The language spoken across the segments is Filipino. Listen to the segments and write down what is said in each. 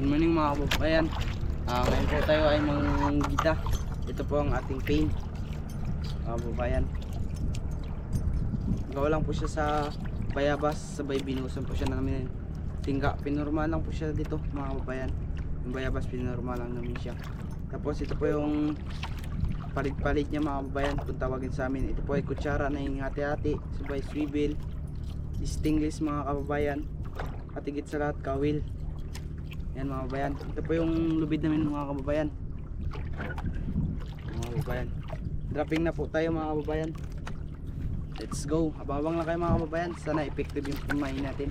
Good morning mga kababayan. Ah, ngayon po tayo ay manggita. Ito po ang ating pain. Mga kababayan. Gawa lang po siya sa Bayabas. Sabay binuhusan po siya namin. Tingga. Pinormal lang po siya dito mga kababayan. Yung Bayabas pinormal lang namin siya. Tapos ito po yung palit-palit niya mga kababayan kung tawagin sa amin. Ito po ay kutsara na yung hati-hati. Sabay swivel. Stingless mga kababayan. At higit sa lahat kawil. Yan mga kababayan. Ito po yung lubid namin mga kababayan. Mga kababayan. Dropping na po tayo mga kababayan. Let's go. Abang-abang lang kayo mga kababayan. Sana effective yung kumain natin.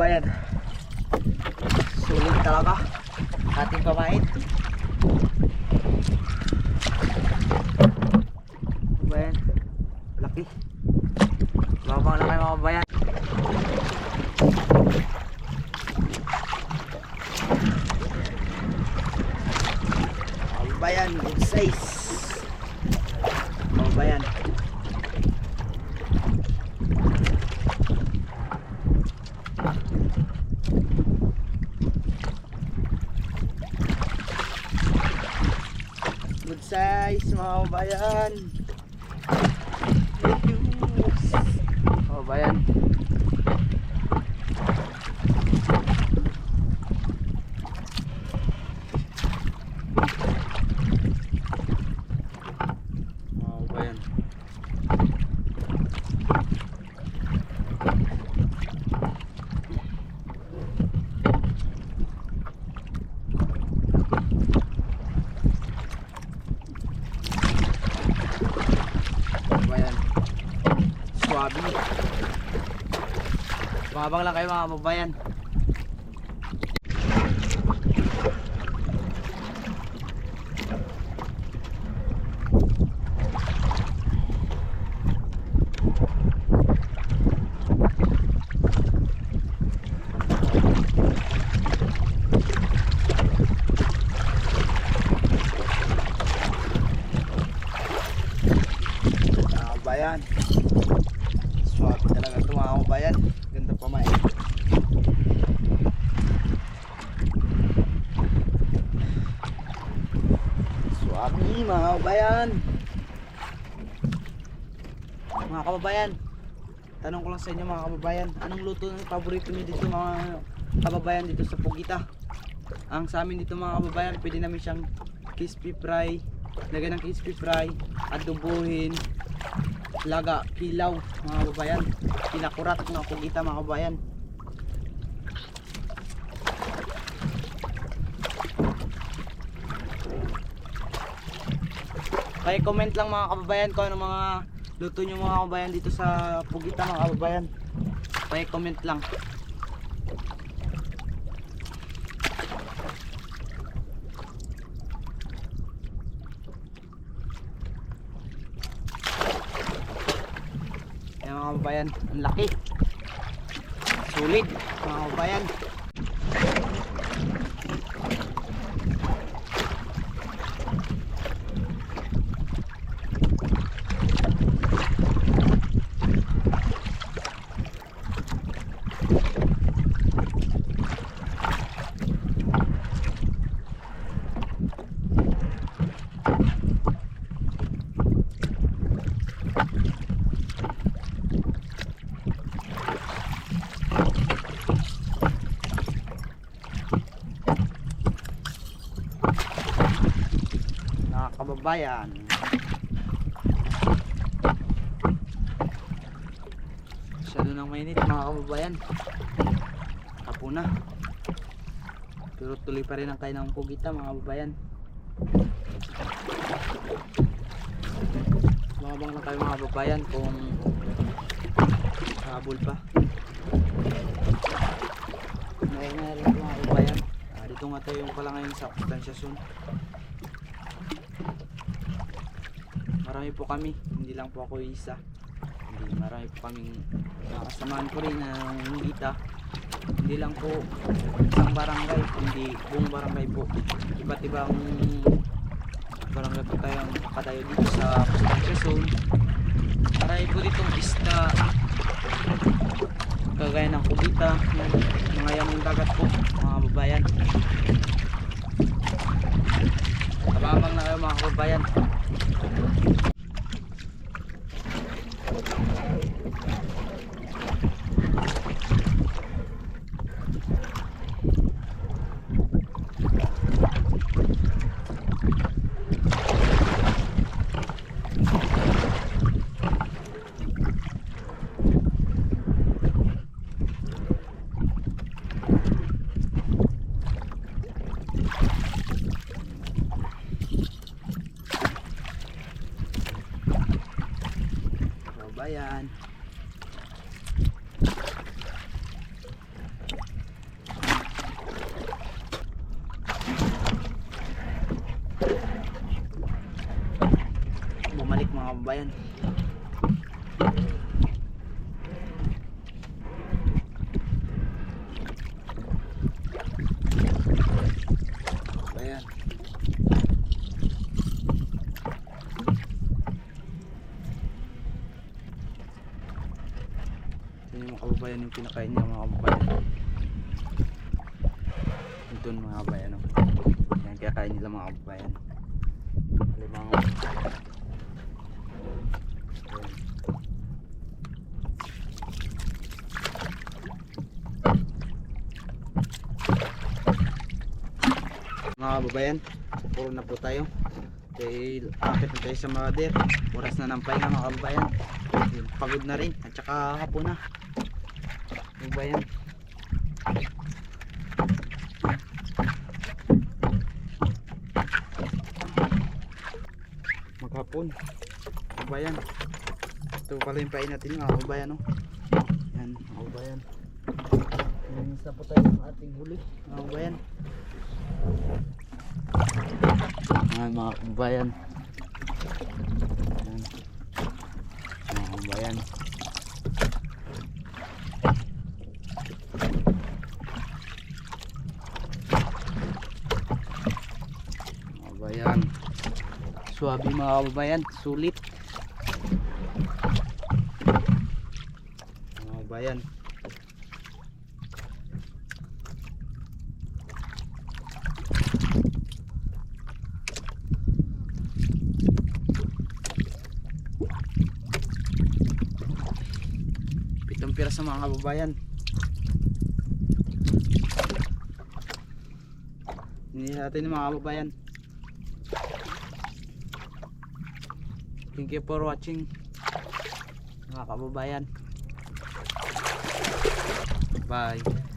Kababayan. Sulit talaga. Ating pamain. Kababayan. Laki. Babang lang kayo mga kababayan. Kababayan, good size. Kababayan. Good size mga kababayan. Yes. Kababayan. Mga kababayan. Kababayan. Swabe. Mabang lang kayo mga kababayan. Kababayan. Swabe talaga ito mga kababayan. Ganda pa may. Mga kababayan. Mga kababayan. Tanong ko lang sa inyo mga kababayan. Anong luto ng paborito niyo dito mga kababayan dito sa Pugita? Ang sa amin dito mga kababayan, pwede namin siyang crispy fry, lagyan ng crispy fry, adobohin, laga, kilaw mga kababayan. Pinakurat ng pugita mga kababayan. Kaya comment lang mga kababayan kung ano mga luto nyo mga kababayan dito sa pugita mga kababayan. Kaya comment lang Ayan mga kababayan, ang laki. Sulit mga kababayan. Mga kababayan. Masyado nang mainit mga kababayan. Kapo na. Pero tuloy pa rin ang kain ng pugita mga kababayan. Mabang lang kayo mga kababayan kung habol pa. Ngayon na rin mga kababayan. Ah, dito nga tayo pala ngayon sa Constanciason. Marami po kami, hindi lang po ako isa. Hindi, marami po kaming nakasamahan ko rin na nangungita. Hindi lang po isang barangay, hindi buong barangay po. Iba't ibang barangay po tayo ang nakatayo dito sa Constantia Zone. Marami po ditong isda kagaya ng kubita, mga yamong dagat po, mga babayan. Tabamang na kayo mga kababayan. Kababayan. Bumalik mga kababayan. Kababayan. Ito yung mga kababayan yung pinakain niya mga kababayan. Ito mga kababayan. Oh. Yan kinakain nila mga kababayan. Limang. Mga kababayan, puro na po tayo. Dahil akit na tayo sa mother. Oras na ng pahinga mga kababayan. Yun, Pagod na rin at saka hapon na. Kababayan. Maghapon. Kababayan. Ito pala yung pain natin mga kababayan. Oh. Yan mga kababayan. Linis na po tayo ng ating huli mga kababayan. Ayan mga kababayan. Ayan. Mga kababayan. Mga kababayan. Suwabe mga kababayan. Sulit. Mga kababayan. Pitong pira sa mga kababayan. Hindi natin mga kababayan. Thank you for watching mga kababayan. Bye.